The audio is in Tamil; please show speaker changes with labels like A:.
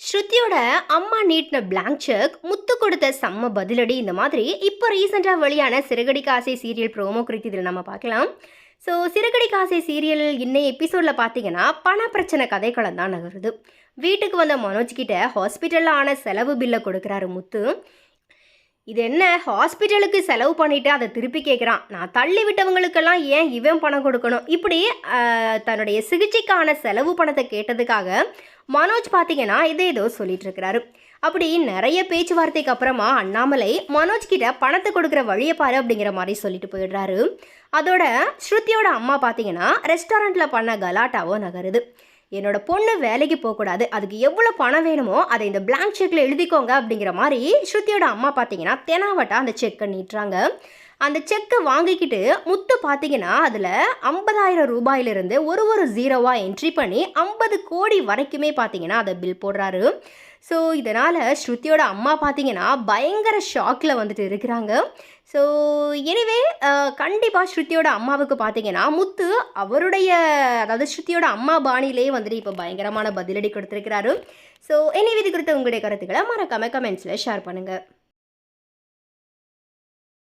A: ஸ்ருதியோட அம்மா நீட்டின பிளாங்க் செக் முத்து கொடுத்த செம்ம பதிலடி இந்த மாதிரி இப்போ ரீசெண்டாக வெளியான சிறகடி காசை சீரியல் ப்ரோமோ குறித்து இதில் நம்ம பார்க்கலாம். ஸோ சிறகடி காசை சீரியல் இன்னைய எபிசோடில் பார்த்தீங்கன்னா பண பிரச்சனை கதைக்களம் தான் நகருது. வீட்டுக்கு வந்த மனோஜ் கிட்ட ஹாஸ்பிட்டலில் ஆன செலவு பில்லை கொடுக்குறாரு முத்து. இது என்ன ஹாஸ்பிட்டலுக்கு செலவு பண்ணிவிட்டு அதை திருப்பி கேட்குறான் நான் தள்ளி விட்டவங்களுக்கெல்லாம் ஏன் இவன் பணம் கொடுக்கணும்? இப்படி தன்னுடைய சிகிச்சைக்கான செலவு பணத்தை கேட்டதுக்காக மனோஜ் பார்த்தீங்கன்னா இதே ஏதோ சொல்லிட்டு இருக்கிறாரு அப்படி நிறைய பேச்சுவார்த்தைக்கு அப்புறமா அண்ணாமலை மனோஜ் கிட்ட பணத்தை கொடுக்குற வழியை பாரு அப்படிங்கிற மாதிரி சொல்லிட்டு போயிடுறாரு. அதோட ஸ்ருதியோட அம்மா பார்த்தீங்கன்னா ரெஸ்டாரண்ட்டில் பண்ண கலாட்டாவோ நகருது. என்னோட பொண்ணு வேலைக்கு போகக்கூடாது. அதுக்கு எவ்வளோ பணம் வேணுமோ அதை இந்த பிளாங்க் செக்கில் எழுதிக்கோங்க அப்படிங்கிற மாதிரி ஸ்ருதியோட அம்மா பார்த்தீங்கன்னா தெனாவட்டா அந்த செக்கை நீட்டுறாங்க. அந்த செக்கை வாங்கிக்கிட்டு முத்து பார்த்தீங்கன்னா அதில் ஐம்பதாயிரம் ரூபாயிலிருந்து ஒரு ஒரு ஜீரோவாக என்ட்ரி பண்ணி ஐம்பது கோடி வரைக்குமே பார்த்தீங்கன்னா அதை பில் போடுறாரு. ஸோ இதனால் ஸ்ருதியோட அம்மா பார்த்தீங்கன்னா பயங்கர ஷாக்கில் வந்துட்டு இருக்கிறாங்க. ஸோ எனிவே கண்டிப்பாக ஸ்ருதியோட அம்மாவுக்கு பார்த்தீங்கன்னா முத்து அவருடைய அதாவது ஸ்ருதியோட அம்மா பாணியிலேயே வந்துட்டு இப்போ பயங்கரமான பதிலடி கொடுத்துருக்கிறாரு. ஸோ எனிவே இது குறித்த உங்களுடைய கருத்துக்களை மறக்காம கமெண்ட்ஸில் ஷேர் பண்ணுங்கள்